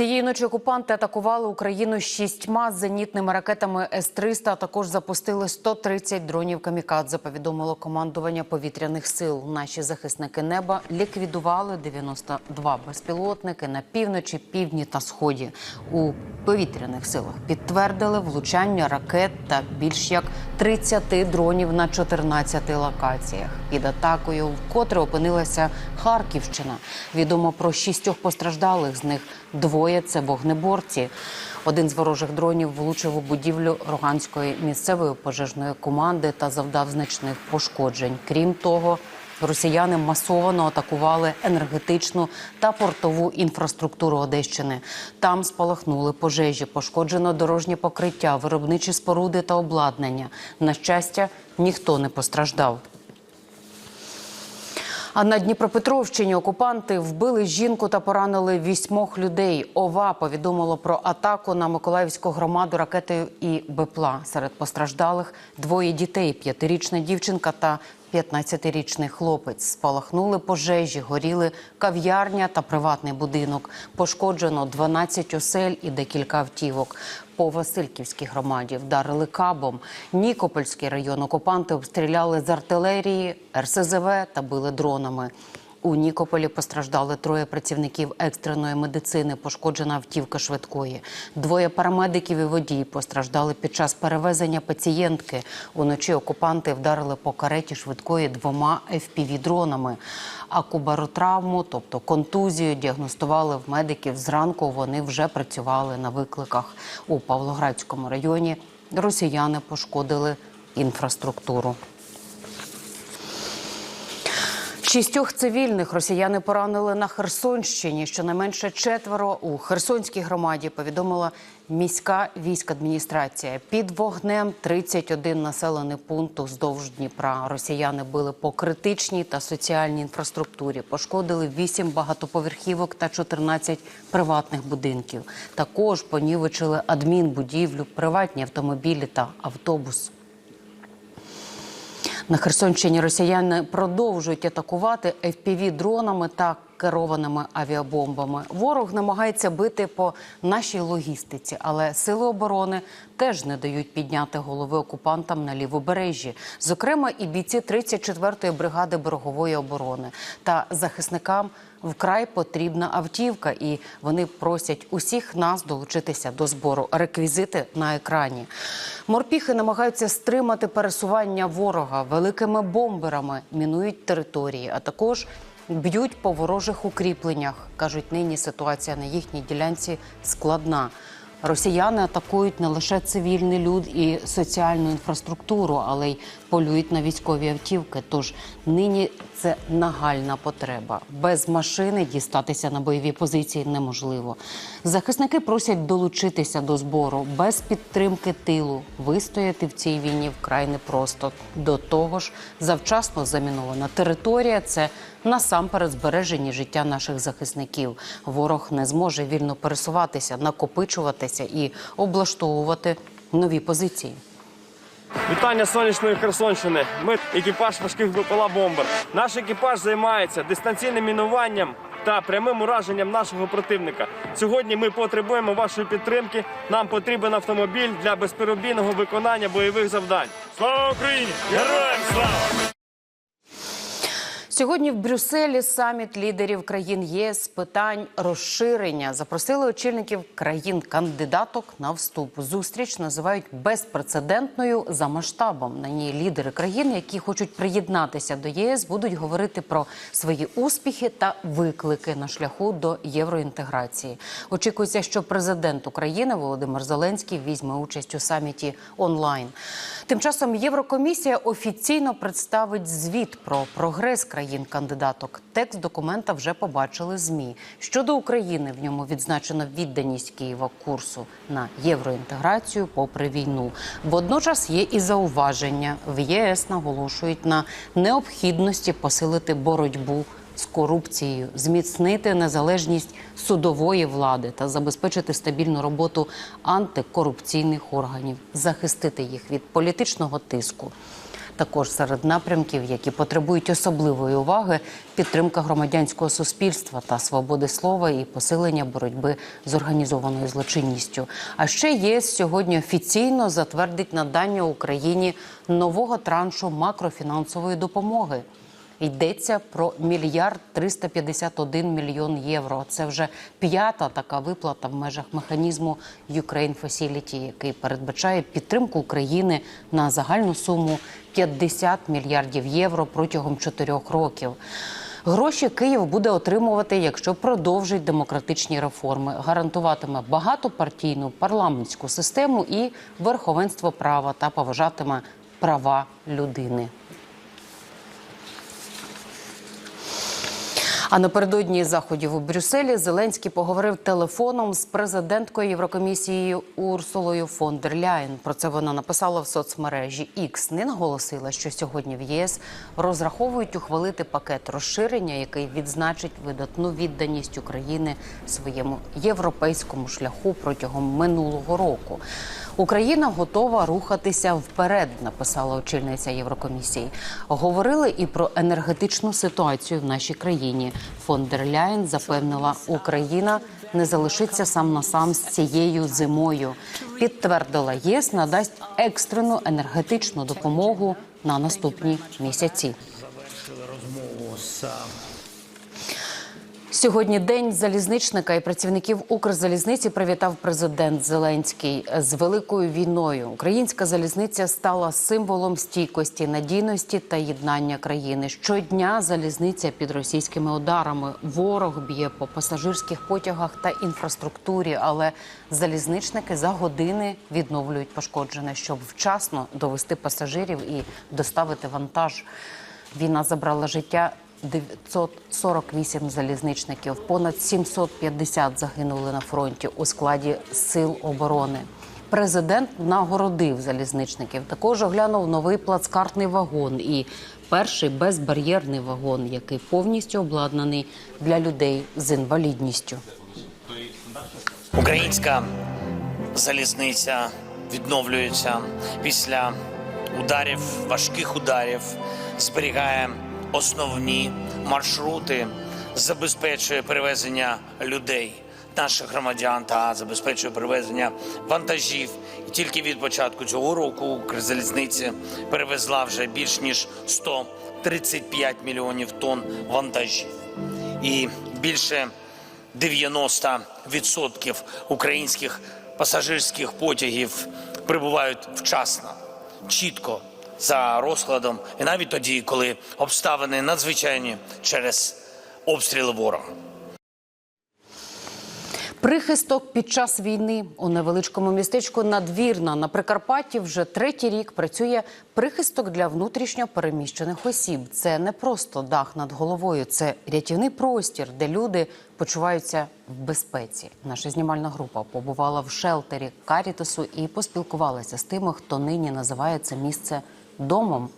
Цієї ночі окупанти атакували Україну шістьма зенітними ракетами С-300, а також запустили 130 дронів камікадзе, повідомило командування повітряних сил. Наші захисники неба ліквідували 92 безпілотники на півночі, півдні та сході. У повітряних силах підтвердили влучання ракет та більш як 30 дронів на 14 локаціях. Під атакою вкотре опинилася Харківщина. Відомо про шістьох постраждалих з них двоє це вогнеборці. Один з ворожих дронів влучив у будівлю Роганської місцевої пожежної команди та завдав значних пошкоджень. Крім того, росіяни масово атакували енергетичну та портову інфраструктуру Одещини. Там спалахнули пожежі, пошкоджено дорожнє покриття, виробничі споруди та обладнання. На щастя, ніхто не постраждав. А на Дніпропетровщині окупанти вбили жінку та поранили вісьмох людей. ОВА повідомило про атаку на Миколаївську громаду ракетою і БПЛА. Серед постраждалих двоє дітей: п'ятирічна дівчинка та 15-річний хлопець. Спалахнули пожежі, горіли кав'ярня та приватний будинок. Пошкоджено 12 осель і декілька автівок. По Васильківській громаді вдарили кабом. Нікопольський район окупанти обстріляли з артилерії, РСЗВ та били дронами. У Нікополі постраждали троє працівників екстреної медицини, пошкоджена автівка швидкої. Двоє парамедиків і водій постраждали під час перевезення пацієнтки. Уночі окупанти вдарили по кареті швидкої двома FPV-дронами. А кубаротравму, тобто контузію, діагностували в медиків. Зранку вони вже працювали на викликах. У Павлоградському районі росіяни пошкодили інфраструктуру. Шістьох цивільних росіяни поранили на Херсонщині. Щонайменше четверо у Херсонській громаді повідомила міська військадміністрація. Під вогнем 31 населений пункт уздовж Дніпра. Росіяни били по критичній та соціальній інфраструктурі. Пошкодили 8 багатоповерхівок та 14 приватних будинків. Також понівечили адмінбудівлю, приватні автомобілі та автобус. На Херсонщині росіяни продовжують атакувати FPV-дронами та керованими авіабомбами. Ворог намагається бити по нашій логістиці, але сили оборони теж не дають підняти голови окупантам на лівобережжі. Зокрема, і бійці 34-ї бригади берегової оборони та захисникам. Вкрай потрібна автівка, і вони просять усіх нас долучитися до збору. Реквізити на екрані. Морпіхи намагаються стримати пересування ворога великими бомберами, мінують території, а також б'ють по ворожих укріпленнях. кажуть, нині ситуація на їхній ділянці складна. Росіяни атакують не лише цивільний люд і соціальну інфраструктуру, але й полюють на військові автівки. Тож нині це нагальна потреба. Без машини дістатися на бойові позиції неможливо. Захисники просять долучитися до збору без підтримки тилу. Вистояти в цій війні вкрай непросто. До того ж, завчасно замінована територія це насамперед збереження життя наших захисників. Ворог не зможе вільно пересуватися, накопичуватися і облаштовувати нові позиції. Вітання сонячної Херсонщини. Ми екіпаж важких БПЛА бомбер. Наш екіпаж займається дистанційним мінуванням та прямим ураженням нашого противника. Сьогодні ми потребуємо вашої підтримки. Нам потрібен автомобіль для безперебійного виконання бойових завдань. Слава Україні! Героям слава! Сьогодні в Брюсселі саміт лідерів країн ЄС питань розширення запросили очільників країн-кандидаток на вступ. Зустріч називають безпрецедентною за масштабом. На ній лідери країн, які хочуть приєднатися до ЄС, будуть говорити про свої успіхи та виклики на шляху до євроінтеграції. Очікується, що президент України Володимир Зеленський візьме участь у саміті онлайн. Тим часом Єврокомісія офіційно представить звіт про прогрес країн-кандидаток. Текст документа вже побачили змі. Щодо України в ньому відзначено відданість Києва курсу на євроінтеграцію попри війну. Водночас є і зауваження. В ЄС наголошують на необхідності посилити боротьбу з корупцією, зміцнити незалежність судової влади та забезпечити стабільну роботу антикорупційних органів, захистити їх від політичного тиску. Також серед напрямків, які потребують особливої уваги, підтримка громадянського суспільства та свободи слова і посилення боротьби з організованою злочинністю. А ще ЄС сьогодні офіційно затвердить надання Україні нового траншу макрофінансової допомоги. Йдеться про мільярд 351 мільйон євро. Це вже п'ята така виплата в межах механізму Ukraine Facility, який передбачає підтримку України на загальну суму 50 мільярдів євро протягом чотирьох років. Гроші Київ буде отримувати, якщо продовжить демократичні реформи, гарантуватиме багатопартійну парламентську систему і верховенство права та поважатиме права людини. А напередодні заходів у Брюсселі Зеленський поговорив телефоном з президенткою Єврокомісії Урсулою фон дер Ляєн. Про це вона написала в соцмережі X. Не наголосила, що сьогодні в ЄС розраховують ухвалити пакет розширення, який відзначить видатну відданість України своєму європейському шляху протягом минулого року. Україна готова рухатися вперед, написала очільниця Єврокомісії. Говорили і про енергетичну ситуацію в нашій країні. Фон дер Ляєн запевнила, Україна не залишиться сам на сам з цією зимою. Підтвердила, ЄС надасть екстрену енергетичну допомогу на наступні місяці. розмову з Сьогодні день залізничника і працівників Укрзалізниці привітав президент Зеленський з великою війною. Українська залізниця стала символом стійкості, надійності та єднання країни. Щодня залізниця під російськими ударами. Ворог б'є по пасажирських потягах та інфраструктурі, але залізничники за години відновлюють пошкоджене, щоб вчасно довести пасажирів і доставити вантаж. Війна забрала життя 948 залізничників, понад 750 загинули на фронті у складі сил оборони. Президент нагородив залізничників. Також оглянув новий плацкартний вагон і перший безбар'єрний вагон, який повністю обладнаний для людей з інвалідністю. Українська залізниця відновлюється після ударів, важких ударів, зберігає основні маршрути, забезпечує перевезення людей, наших громадян та забезпечує перевезення вантажів. І тільки від початку цього року Укрзалізниця перевезла вже більш ніж 135 мільйонів тонн вантажів. І більше 90% українських пасажирських потягів прибувають вчасно, чітко за розкладом, і навіть тоді, коли обставини надзвичайні через обстріли ворога. Прихисток під час війни у невеличкому містечку Надвірна на Прикарпатті вже третій рік працює прихисток для внутрішньо переміщених осіб. Це не просто дах над головою, це рятівний простір, де люди почуваються в безпеці. Наша знімальна група побувала в шелтері Карітасу і поспілкувалася з тими, хто нині називає це місце домом.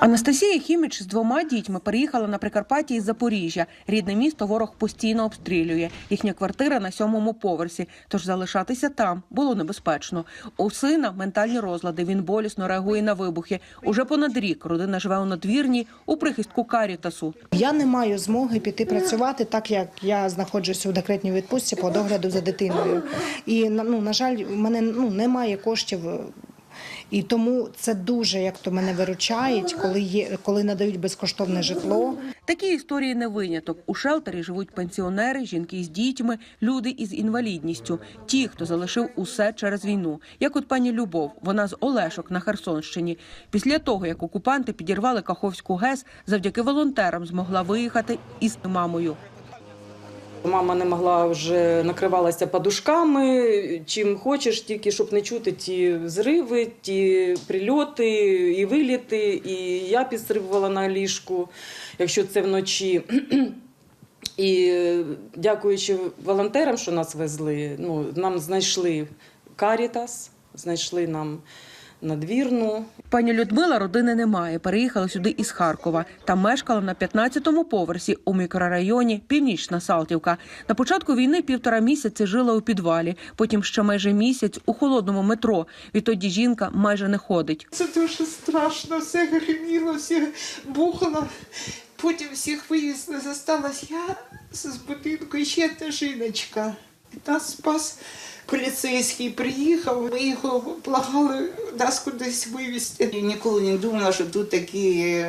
Анастасія Хіміч з двома дітьми переїхала на Прикарпатті із Запоріжжя. Рідне місто ворог постійно обстрілює. Їхня квартира на сьомому поверсі. Тож залишатися там було небезпечно. У сина ментальні розлади. Він болісно реагує на вибухи. Уже понад рік родина живе у надвірні у прихистку Карітасу. Я не маю змоги піти працювати, так як я знаходжуся у декретній відпустці по догляду за дитиною. І на- ну, на жаль, в мене ну, немає коштів. І тому це дуже як то мене виручають, коли є, коли надають безкоштовне житло. Такі історії не виняток. У шелтері живуть пенсіонери, жінки з дітьми, люди із інвалідністю, ті, хто залишив усе через війну. Як от пані Любов, вона з Олешок на Херсонщині. Після того, як окупанти підірвали Каховську ГЕС, завдяки волонтерам змогла виїхати із мамою. Мама не могла вже накривалася подушками, чим хочеш, тільки щоб не чути ті зриви, ті прильоти і виліти. І я підстрибувала на ліжку, якщо це вночі. І дякуючи волонтерам, що нас везли, ну, нам знайшли Карітас, знайшли нам надвірну. Пані Людмила родини немає. Переїхала сюди із Харкова. Там мешкала на 15-му поверсі у мікрорайоні Північна Салтівка. На початку війни півтора місяці жила у підвалі. Потім ще майже місяць у холодному метро. Відтоді жінка майже не ходить. Це дуже страшно, все гриміло, все бухало. Потім всіх вивезли, зосталась я з будинку і ще одна жіночка. Нас спас поліцейський, приїхав, ми його благали нас кудись вивезти. Я ніколи не думала, що тут такі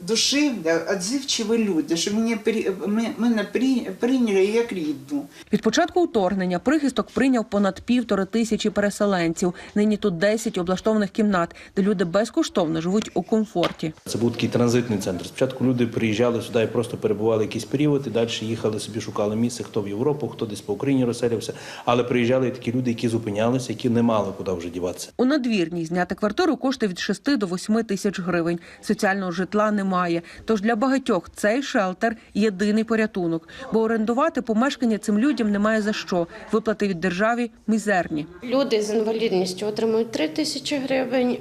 душевні, відзивчиві люди, що мене, мене- мене при- прийняли як рідну. Від початку вторгнення прихисток прийняв понад півтори тисячі переселенців. Нині тут 10 облаштованих кімнат, де люди безкоштовно живуть у комфорті. Це був такий транзитний центр. Спочатку люди приїжджали сюди і просто перебували якийсь період, і далі їхали собі, шукали місце, хто в Європу, хто десь по Україні розселився. Але приїжджали і такі люди, які зупинялися, які не мали куди вже діватися. У надвірній зняти квартиру коштує від 6 до 8 тисяч гривень. Соціального житла немає. Тож для багатьох цей шелтер єдиний порятунок, бо орендувати помешкання цим людям немає за що. Виплати від державі мізерні. Люди з інвалідністю отримують 3 тисячі гривень.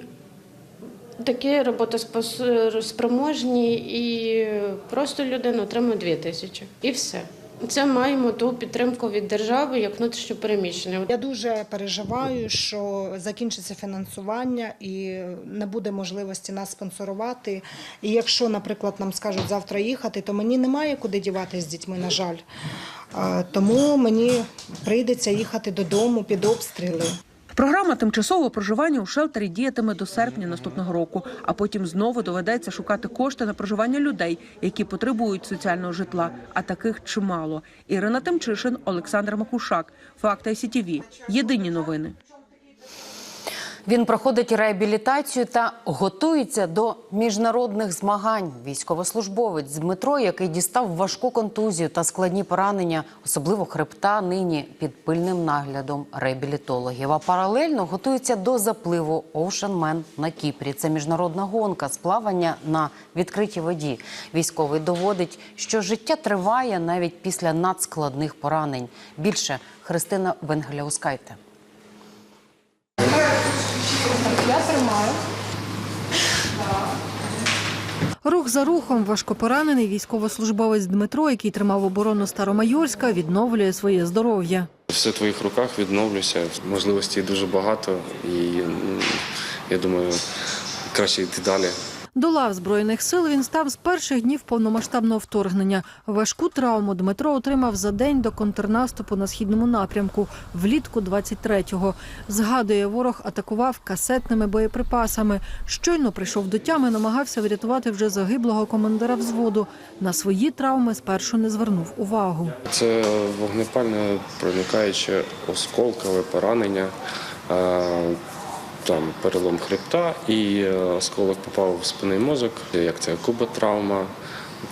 Такі роботоспроможні і просто людина отримує 2 тисячі. І все. Це маємо ту підтримку від держави як внутрішньо переміщення. Я дуже переживаю, що закінчиться фінансування і не буде можливості нас спонсорувати. І якщо, наприклад, нам скажуть завтра їхати, то мені немає куди діватися з дітьми, на жаль. Тому мені прийдеться їхати додому під обстріли. Програма тимчасового проживання у шелтері діятиме до серпня наступного року, а потім знову доведеться шукати кошти на проживання людей, які потребують соціального житла. А таких чимало. Ірина Тимчишин, Олександр Макушак. Факта СІТІВІ. Єдині новини. Він проходить реабілітацію та готується до міжнародних змагань. Військовослужбовець Дмитро, який дістав важку контузію та складні поранення, особливо хребта, нині під пильним наглядом реабілітологів. А паралельно готується до запливу Man на Кіпрі. Це міжнародна гонка з плавання на відкритій воді. Військовий доводить, що життя триває навіть після надскладних поранень. Більше Христина Венгеляускайте. Рух за рухом важкопоранений військовослужбовець Дмитро, який тримав оборону Старомайорська, відновлює своє здоров'я. Все в твоїх руках відновлюся. Можливостей дуже багато, і я думаю, краще йти далі. До лав збройних сил він став з перших днів повномасштабного вторгнення. Важку травму Дмитро отримав за день до контрнаступу на східному напрямку влітку 23-го. Згадує, ворог атакував касетними боєприпасами. Щойно прийшов до тями, намагався врятувати вже загиблого командира взводу. На свої травми спершу не звернув увагу. Це вогнепальне проникаюче осколкове поранення. Там перелом хребта і е, осколок попав в спинний мозок, як це куботравма.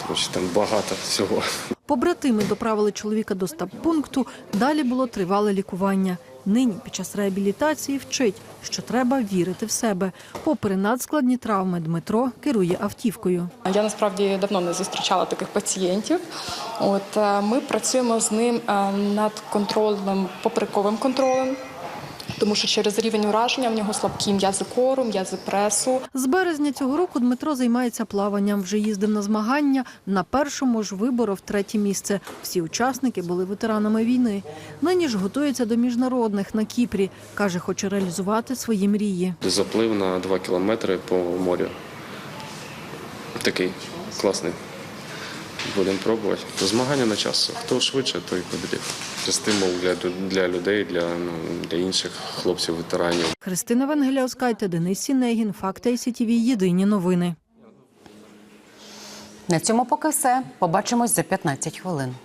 Коротше, там багато всього. Побратими доправили чоловіка до стаб-пункту. Далі було тривале лікування. Нині під час реабілітації вчить, що треба вірити в себе. Попри надскладні травми, Дмитро керує автівкою. Я насправді давно не зустрічала таких пацієнтів. От е, ми працюємо з ним е, над контрольним поперековим контролем. Тому що через рівень ураження в нього слабкі м'язи кору, м'язи пресу. З березня цього року Дмитро займається плаванням. Вже їздив на змагання. На першому ж виборов третє місце. Всі учасники були ветеранами війни. Нині ж готується до міжнародних на Кіпрі. каже, хоче реалізувати свої мрії. Заплив на 2 кілометри по морю. Такий класний. Будемо пробувати. Змагання на час. Хто швидше, той побідів. Це стимул для, для людей, для, ну, для інших хлопців, ветеранів. Христина Венгеляускайте, Денис Сінегін, Факти СІТІВІ. Єдині новини. На цьому поки все. Побачимось за 15 хвилин.